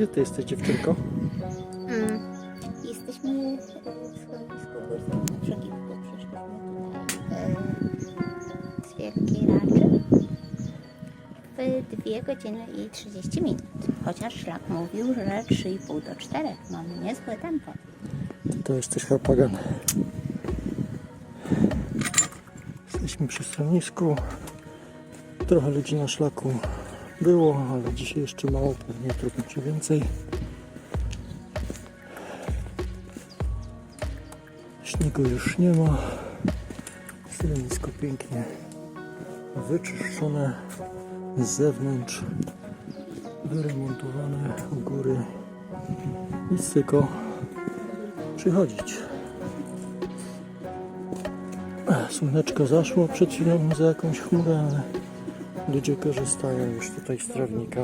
Gdzie ty jesteś dziewczynko? Mm. Jesteśmy e, w schronisku górskim na Przegipku. Przyszliśmy tutaj e, z w 2 godziny i 30 minut. Chociaż szlak mówił, że 3,5 do 4. Mamy niezłe tempo. To jesteś harpagan. Jesteśmy przy schronisku. Trochę ludzi na szlaku było, ale dzisiaj jeszcze mało, pewnie będzie więcej. Śniegu już nie ma. Schronisko pięknie wyczyszczone z zewnątrz, wyremontowane u góry. Nic tylko przychodzić. Słoneczko zaszło przed chwilą za jakąś chmurę, ale ludzie korzystają już tutaj z trawnika.